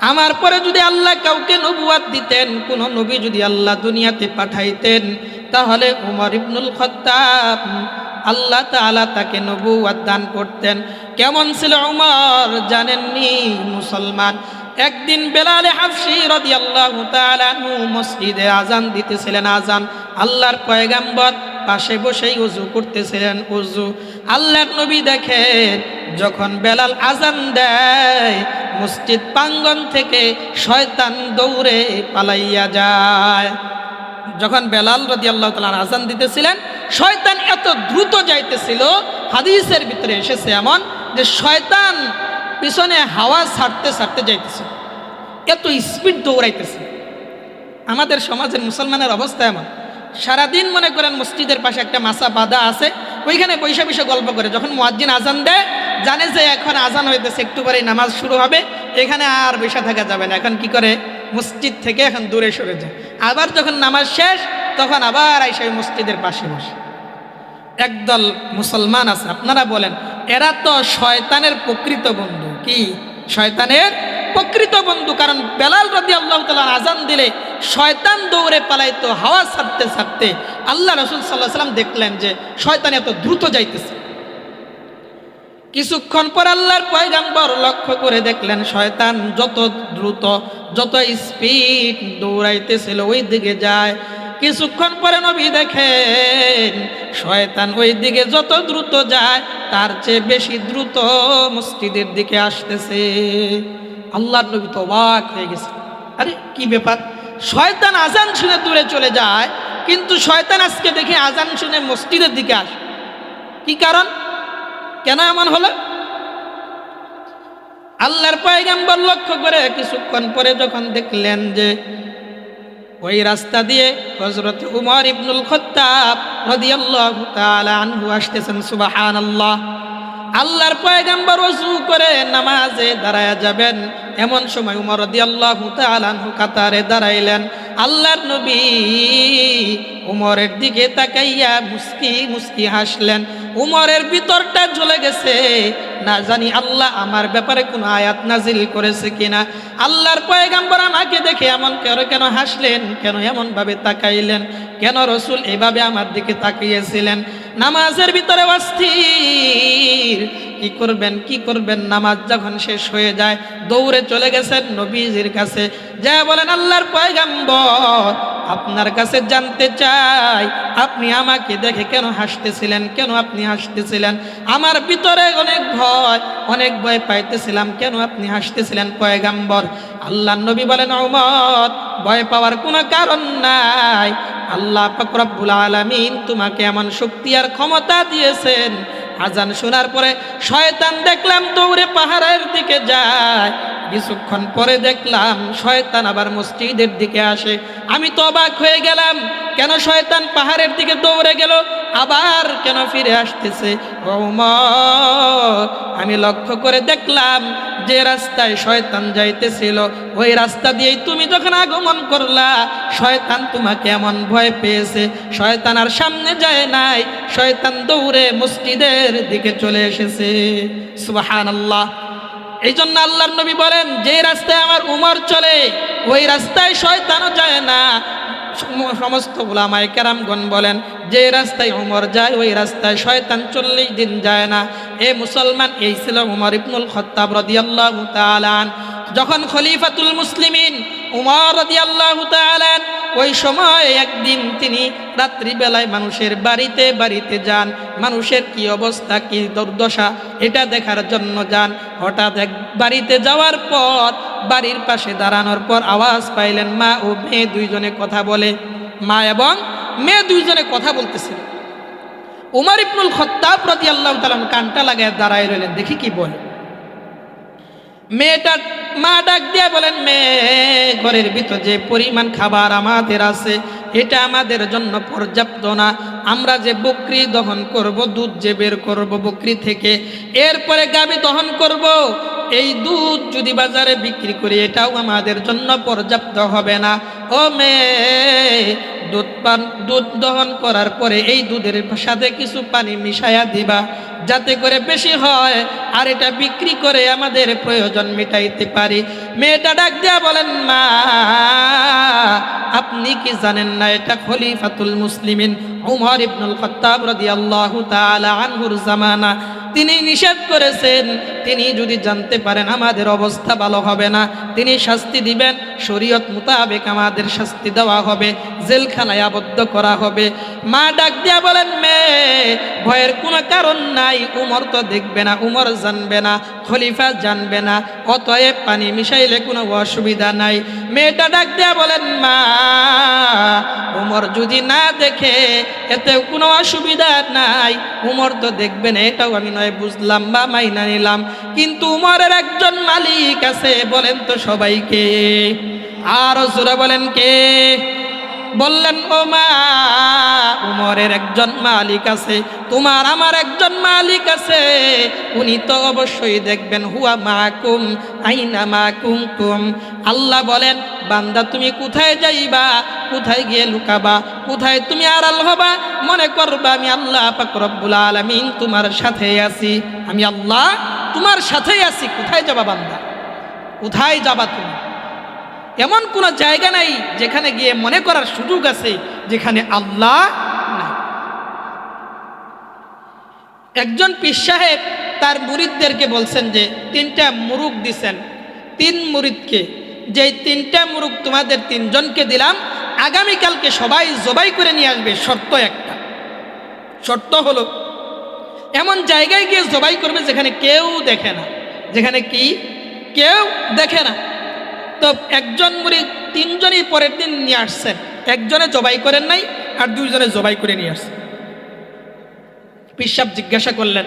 আমার পরে যদি আল্লাহ কাউকে নবুয়াত দিতেন, কোন নবী যদি আল্লাহ দুনিয়াতে পাঠাইতেন, তাহলে উমর ইবনুল খত্তাব আল্লাহ তাআলা তাকে নবুয়াত দান করতেন। কেমন ছিল উমর? জানেননি? মুসলমান। একদিন বেলালে হাফসি তাআলা আনহু মসজিদে আজান দিতেছিলেন আজান আল্লাহর পয়গাম্বর পাশে বসেই উজু করতেছিলেন উজু আল্লাহর নবী দেখেন যখন বেলাল আজান দেয়, মসজিদ প্রাঙ্গন থেকে শয়তান দৌড়ে পালাইয়া যায়। যখন বেলাল রদি আল্লাহ তালার আজান দিতেছিলেন, শয়তান এত দ্রুত যাইতেছিল, হাদিসের ভিতরে এসেছে এমন যে শয়তান পিছনে হাওয়া ছাড়তে ছাড়তে যাইতেছিল, এত স্পিড দৌড়াইতেছে। আমাদের সমাজের মুসলমানের অবস্থা এমন। সারাদিন মনে করেন মসজিদের পাশে একটা মাসা বাঁধা আছে, ওইখানে বৈশা বৈশা গল্প করে, যখন মোয়াজ্জিন আজান দেয় জানে যে এখন আজান হইতেছে, একটু পরেই নামাজ শুরু হবে। এখানে আর বৈশা থাকা যাবে না। এখন কি করে? মসজিদ থেকে এখন দূরে সরে যায়। আবার যখন নামাজ শেষ, তখন আবার আইসা ওই মসজিদের পাশে বসে। একদল মুসলমান আছে, আপনারা বলেন, এরা তো শয়তানের প্রকৃত বন্ধু। কি? শয়তানের প্রকৃত বন্ধু। কারণ বেলাল রদি আল্লাহ তালার আজান দিলে শয়তান দৌড়ে পালাইতো, হাওয়া ছাড়তে ছাড়তে। আল্লাহ রসুল সাল্লাহ সাল্লাম দেখলেন যে শয়তান এত দ্রুত যাইতেছে। কিছুক্ষণ পর আল্লাহর পয়গাম্বর লক্ষ্য করে দেখলেন শয়তান যত দ্রুত, যত স্পিড দৌড়াইতেছিল ওই দিকে যায়। কিছুক্ষণ পরে নবী দেখেন শয়তান ওই দিকে যত দ্রুত যায়, তার চেয়ে বেশি দ্রুত মসজিদের দিকে আসতেছে। আল্লাহর নবী তো অবাক হয়ে গেছে। আরে, কি ব্যাপার? শয়তান আজান শুনে দূরে চলে যায়, কিন্তু শয়তান আজকে দেখে আজান শুনে মসজিদের দিকে আসে। কি কারণ? কেন এমন হলো? আল্লাহর পয়গাম্বর লক্ষ্য করে কিছুক্ষণ পরে যখন দেখলেন যে ওই রাস্তা দিয়ে হজরত উমর ইবনুল খত্তাব রাদিয়াল্লাহু তাআলা আনহু আসতেছেন, সুবহানাল্লাহ। আল্লাহর পয়গাম্বর ওযু করে নামাজে দাঁড়ায়া যাবেন। এমন সময় উমর রাদিয়াল্লাহু তাআলা আনহু কাতারে দাঁড়াইলেন। আল্লাহর নবী উমরের দিকে তাকাইয়া মুস্কি মুস্কি হাসলেন। উমরের ভিতরটা চলে গেছে। না জানি আল্লাহ আমার ব্যাপারে কোনো আয়াত নাজিল করেছে কিনা। আল্লাহর পয়গাম্বর আমাকে দেখে এমন কেন কেন হাসলেন, কেন এমন ভাবে তাকাইলেন, কেন রসুল এভাবে আমার দিকে তাকিয়েছিলেন? নামাজের ভিতরে অস্থির। কি করবেন কি করবেন? নামাজ যখন শেষ হয়ে যায়, দৌড়ে চলে গেছেন নবীজির কাছে। যা বলেন আল্লাহর পয়গাম্বর আপনার কাছে জানতে চাই, আপনি আমাকে দেখে কেন হাসতেছিলেন, কেন আপনি হাসতেছিলেন? আমার ভিতরে অনেক ভয় অনেক ভয় পাইতেছিলাম, কেন আপনি হাসতেছিলেন পয়গাম্বর? আল্লাহ নবী বলেন ওমর ভয় পাওয়ার কোনো কারণ নাই। আল্লাহ ফকরাবুল আলমিন তোমাকে এমন শক্তি আর ক্ষমতা দিয়েছেন। আজান শোনার পরে শয়তান দেখলাম দৌড়ে পাহাড়ের দিকে যায়। কিছুক্ষণ পরে দেখলাম শয়তান আবার মসজিদের দিকে আসে। আমি তো অবাক হয়ে গেলাম, কেন শয়তান পাহাড়ের দিকে দৌড়ে গেল, আবার কেন ফিরে আসতেছে? আমি লক্ষ্য করে দেখলাম যে রাস্তায় শয়তান যাইতেছিল। ওই রাস্তা দিয়েই তুমি যখন আগমন করলা, শয়তান তোমাকে এমন ভয় পেয়েছে। শয়তান আর সামনে যায় নাই, শয়তান দৌড়ে মসজিদের দিকে চলে এসেছে। সুবাহান আল্লাহ এই জন্য আল্লাহর নবী বলেন, যে রাস্তায় আমার উমর চলে, ওই রাস্তায় শয়তানও যায় না। সম- সমস্ত ওলামায় কেরামগণ বলেন, যে রাস্তায় উমর যায়, ওই রাস্তায় শয়তান চল্লিশ দিন যায় না। এ মুসলমান, এই ছিল উমর ইবনুল খত্তাব রদিয়াল্লাহু তাআলান যখন খলিফাতুল মুসলিমিন উমর রদিয়াল্লাহু তাআলান ওই সময় একদিন তিনি রাত্রিবেলায় মানুষের বাড়িতে বাড়িতে যান। মানুষের কি অবস্থা, কি দুর্দশা, এটা দেখার জন্য যান। হঠাৎ এক বাড়িতে যাওয়ার পর, বাড়ির পাশে দাঁড়ানোর পর আওয়াজ পাইলেন, মা ও মেয়ে দুইজনে কথা বলে। মা এবং মেয়ে দুইজনে কথা বলতেছিল। উমর ইবনুল খত্তাব প্রতি আল্লাহ তালাম কানটা লাগায় দাঁড়ায় রইলেন। দেখি কি বলে। মেয়েটা মা ডাক দিয়ে বলেন, মেয়ে, ঘরের ভিতর যে পরিমাণ খাবার আমাদের আছে, এটা আমাদের জন্য পর্যাপ্ত না। আমরা যে বকরি দহন করব, দুধ যে বের করব বকরি থেকে, এরপরে গাবি দহন করব। এই দুধ যদি বাজারে বিক্রি করি, এটাও আমাদের জন্য পর্যাপ্ত হবে না। ও মেয়ে দুধ পান, দুধ দহন করার পরে এই দুধের সাথে কিছু পানি মিশায়া দিবা, যাতে করে বেশি হয়। আর এটা বিক্রি করে আমাদের প্রয়োজন মেটাইতে পারি। মেয়েটা ডাক দিয়া বলেন, মা, আপনি কি জানেন না এটা খলিফাতুল মুসলিমিন উমর ইবনুল খত্তাব রাদিয়াল্লাহু তাআলা আনহুর জামানা? তিনি নিষেধ করেছেন, তিনি যদি জানতে পারেন আমাদের অবস্থা ভালো হবে না, তিনি শাস্তি দিবেন, শরীয়ত মোতাবেক আমাদের শাস্তি দেওয়া হবে, জেলখানায় আবদ্ধ করা হবে। মা ডাক দিয়া বলেন, মেয়ে, ভয়ের কোনো কারণ নাই, উমর তো দেখবে না, উমর জানবে না, খলিফা জানবে না, অতএব পানি মিশাইলে কোনো অসুবিধা নাই। মেয়েটা ডাক দেয়া বলেন, মা, উমর যদি না দেখে, এতে কোনো অসুবিধা নাই। উমর তো দেখবেন, এটাও আমি নয়, বুঝলাম বা মাইনা নিলাম। কিন্তু উমরের একজন মালিক আছে, বলেন তো সবাইকে। আর জোরে বলেন কে? বললেন, ও মা, উমরের একজন মালিক আছে, তোমার আমার একজন মালিক আছে। উনি তো অবশ্যই দেখবেন, হুয়া মাকুম, আইনা মাকুম কুম। আল্লাহ বলেন, বান্দা, তুমি কোথায় যাইবা? কোথায় গিয়ে লুকাবা? কোথায় তুমি আড়াল হবা? মনে করবা, আমি আল্লাহ পাক রব্বুল আলামিন তোমার সাথে আছি। আমি আল্লাহ তোমার সাথেই আছি। কোথায় যাবা বান্দা? কোথায় যাবা তুমি? এমন কোনো জায়গা নাই যেখানে গিয়ে মনে করার সুযোগ আছে, যেখানে আল্লাহ একজন পীর সাহেব তার মুরিদদেরকে বলছেন যে, তিনটা মুরুগ দিছেন। তিন মুরিদকে যে তিনটা মুরুগ তোমাদের তিনজনকে দিলাম, আগামীকালকে সবাই জবাই করে নিয়ে আসবে, শর্ত একটা। শর্ত হলো, এমন জায়গায় গিয়ে জবাই করবে যেখানে কেউ দেখে না। যেখানে কি? কেউ দেখে না। তো একজন মুড়ি তিনজনই পরের দিন নিয়ে আসছেন। একজনে জবাই করেন নাই আর দুইজনে জবাই করে নিয়ে আসছেন। পিসাব জিজ্ঞাসা করলেন,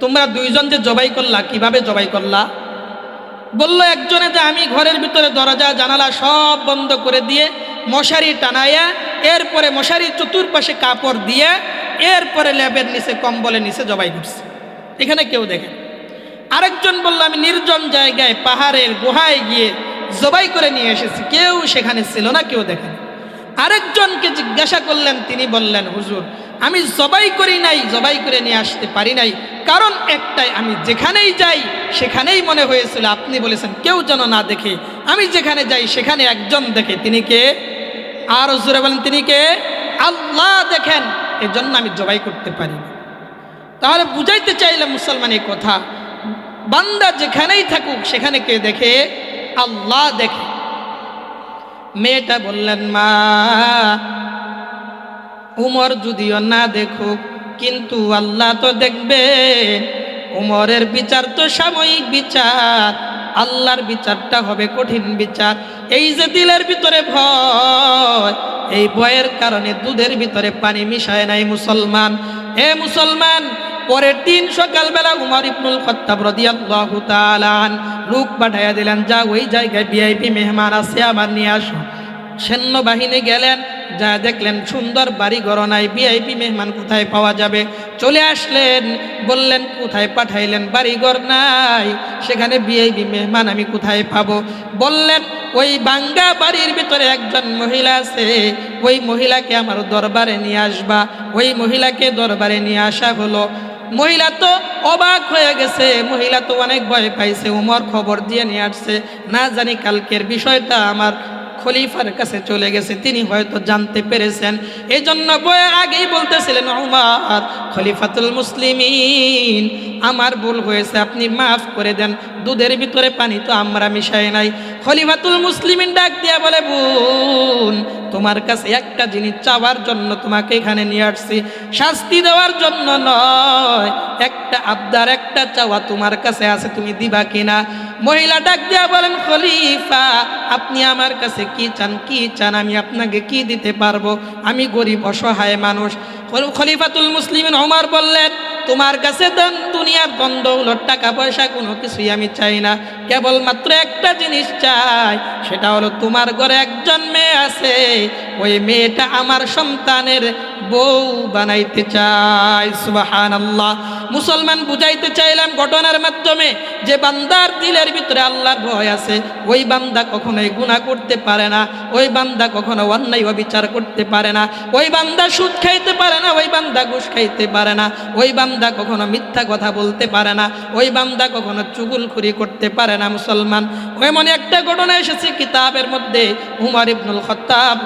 তোমরা দুইজন যে জবাই করলা, কীভাবে জবাই করলা? বলল, একজনে যে আমি ঘরের ভিতরে দরজা, জানালা সব বন্ধ করে দিয়ে মশারি টানাইয়া, এরপরে মশারি চতুর্পাশে কাপড় দিয়ে, এরপরে ল্যাবের নিচে, কম্বলের নিচে জবাই করছে। এখানে কেউ দেখে না। আরেকজন বলল, আমি নির্জন জায়গায় পাহাড়ের গুহায় গিয়ে জবাই করে নিয়ে এসেছি। কেউ সেখানে ছিল না, কেউ দেখেন। আরেকজনকে জিজ্ঞাসা করলেন, তিনি বললেন, হুজুর, আমি জবাই করি নাই, জবাই করে নিয়ে আসতে পারি নাই। কারণ একটাই, আমি যেখানেই যাই, সেখানেই মনে হয়েছিল, আপনি বলেছেন, কেউ যেন না দেখে। আমি যেখানে যাই, সেখানে একজন দেখে। তিনি কে? আর হুজুরে বলেন, তিনি কে? আল্লাহ দেখেন। এজন্য আমি জবাই করতে পারি তাহলে বুঝাইতে চাইলে মুসলমান এই কথা। বান্দা যেখানেই থাকুক, সেখানে কে দেখে? আল্লাহ দেখে। মেয়েটা বললেন, মা, উমর যদিও না দেখুক, কিন্তু আল্লাহ তো দেখবে। উমরের বিচার তো সাময়িক বিচার। আল্লাহর বিচারটা হবে কঠিন বিচার। এই যে দিলের ভিতরে ভয়, এই ভয়ের কারণে দুধের ভিতরে পানি মিশায় নাই মুসলমান। হে মুসলমান পরের দিন সকালবেলা উমর ইবনুল খত্তাব রাদিয়াল্লাহু তাআলা লোক পাঠাইয়া দিলেন যা ওই জায়গায় ভিআইপি মেহমান আছে আমার নিয়ে আসো। সৈন্যবাহিনী গেলেন, যা দেখলেন সুন্দর বাড়ি ঘর নাই, ভিআইপি মেহমান কোথায় পাওয়া যাবে? চলে আসলেন, বললেন, কোথায় পাঠাইলেন? বাড়ি ঘর নাই, সেখানে ভিআইপি মেহমান আমি কোথায় পাবো? বললেন, ওই বাঙ্গা বাড়ির ভিতরে একজন মহিলা আছে, ওই মহিলাকে আমার দরবারে নিয়ে আসবা। ওই মহিলাকে দরবারে নিয়ে আসা হলো। মহিলা তো অবাক হয়ে গেছে, মহিলা তো অনেক ভয় পাইছে, উমর খবর দিয়ে নিয়ে আসছে। না জানি কালকের বিষয়টা আমার খলিফার কাছে চলে গেছে, তিনি হয়তো জানতে পেরেছেন। এই জন্য বয়ে আগেই বলতেছিলেন, উমার খলিফাতুল মুসলিমিন, আমার ভুল হয়েছে, আপনি মাফ করে দেন। দুধের ভিতরে পানি তো আমরা মিশাই নাই। খলিফাতুল মুসলিমিন ডাক দিয়া বলে, বোন, তোমার কাছে একটা জিনিস চাওয়ার জন্য তোমাকে এখানে নিয়ে আসছি। শাস্তি দেওয়ার জন্য নয়, একটা আবদার, একটা চাওয়া তোমার কাছে আছে, তুমি দিবা কিনা? মহিলা ডাক দিয়া বলেন, খলিফা, আপনি আমার কাছে কি চান কি চান, আমি আপনাকে কি দিতে পারব? আমি গরিব, অসহায় মানুষ। খলিফাতুল মুসলিমিন ওমর বললেন তোমার কাছে ধন দুনিয়ার বন্ধ দৌলত টাকা পয়সা, কোনো কিছুই আমি চাই না। কেবলমাত্র একটা জিনিস চাই, সেটা হলো তোমার ঘরে একজন মেয়ে আছে ওই মেয়েটা আমার সন্তানের বউ বানাইতে চায় সুবাহান আল্লাহ মুসলমান বুঝাইতে চাইলাম ঘটনার মাধ্যমে যে বান্দার দিলের ভিতরে আল্লাহর ভয় আছে, ওই বান্দা কখনোই গুনাহ করতে পারে না, ওই বান্দা কখনো অন্যায় অবিচার করতে পারে না, ওই বান্দা সুদ খাইতে পারে না, ওই বান্দা ঘুষ খাইতে পারে না, ওই বান্দা কখনো মিথ্যা কথা বলতে পারে না, ওই বান্দা কখনো চুগুল চুগুলখুরি করতে পারে না মুসলমান। এমন একটা ঘটনা এসেছে কিতাবের মধ্যে, উমর ইবনুল খত্তাব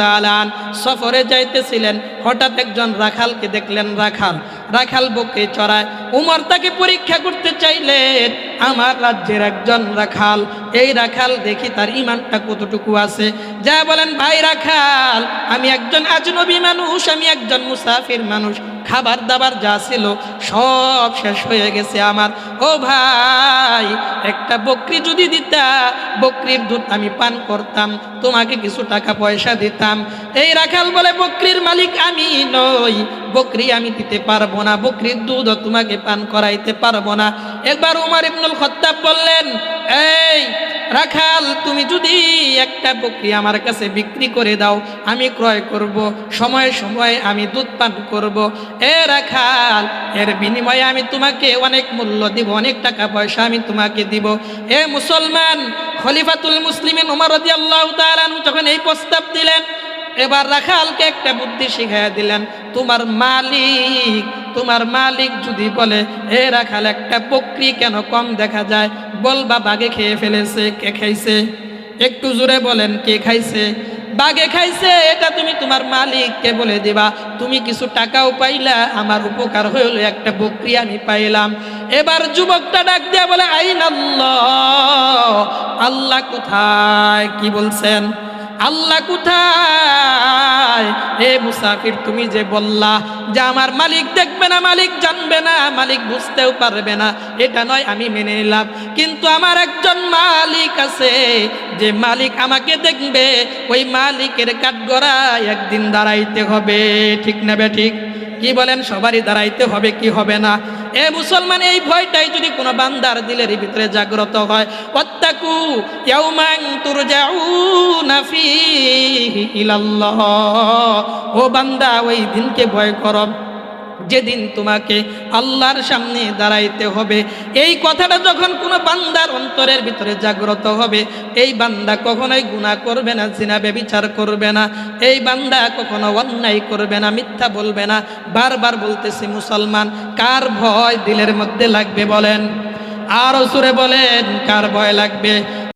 তালান সফরে যাইতেছিলেন, হঠাৎ একজন রাখালকে দেখলেন, রাখাল রাখাল বকে চড়ায়, উমর তাকে পরীক্ষা করতে চাইলেন, আমার রাজ্যের একজন রাখাল। এই রাখাল দেখি তার ইমানটা কতটুকু আছে। যা বলেন, ভাই রাখাল, আমি একজন আজনবী মানুষ, আমি একজন মুসাফির মানুষ খাবার দাবার যা ছিল সব শেষ হয়ে গেছে আমার। ও ভাই, একটা বকরি যদি দিতা, বকরির দুধ আমি পান করতাম, তোমাকে কিছু টাকা পয়সা দিতাম। এই রাখাল বলে, বকরির মালিক আমি নই, বকরি আমি দিতে পারব না, বকরির দুধও তোমাকে পান করাইতে পারব না। একবার উমার ইবনুল খত্তাব বললেন, এই রাখাল, তুমি যদি একটা বকরি আমার কাছে বিক্রি করে দাও, আমি ক্রয় করব, সময়ে সময়ে আমি দুধ পান করব। এ রাখাল, এর বিনিময়ে আমি তোমাকে অনেক মূল্য দিব, অনেক টাকা পয়সা আমি তোমাকে দিব। এ মুসলমান, খলিফাতুল মুসলিমিন উমর আল্লাহ আনহু যখন এই প্রস্তাব দিলেন, এবার রাখালকে একটা বুদ্ধি শিখাইয়া দিলেন, তোমার মালিক তোমার মালিক যদি বলে, এ রাখাল, একটা বকরি কেন কম দেখা যায়? বলবা বাগে খেয়ে ফেলেছে, কে খাইছে? একটু জোরে বলেন, কে খাইছে? বাগে খাইছে, এটা তুমি তোমার মালিককে বলে দিবা। তুমি কিছু টাকাও পাইলা, আমার উপকার হইল, একটা বকরি আমি পাইলাম। এবার যুবকটা ডাক দিয়া বলে আইন আল্লাহ আল্লাহ কোথায়? কি বলছেন? আল্লাহ কোথায়? হে মুসাফির, তুমি যে বললা যে আমার মালিক দেখবে না, মালিক জানবে না, মালিক বুঝতেও পারবে না, এটা নয়, আমি মেনে নিলাম। কিন্তু আমার একজন মালিক আছে, যে মালিক আমাকে দেখবে, ওই মালিকের কাঠগড়ায় একদিন দাঁড়াইতে হবে। ঠিক নেবে ঠিক? কি বলেন? সবারই দাঁড়াইতে হবে, কি হবে না? এ মুসলমান এই ভয়টাই যদি কোনো বান্দার দিলের ভিতরে জাগ্রত হয় ও বান্দা, ওই দিনকে ভয় করো। যেদিন তোমাকে আল্লাহর সামনে দাঁড়াইতে হবে, এই কথাটা যখন কোনো বান্দার অন্তরের ভিতরে জাগ্রত হবে, এই বান্দা কখনোই গুনাহ করবে না, জিনা বেবিচার করবে না, এই বান্দা কখনো অন্যায় করবে না, মিথ্যা বলবে না, বারবার বলতেছি মুসলমান, কার ভয় দিলের মধ্যে লাগবে বলেন? আরও সুরে বলেন, কার ভয় লাগবে?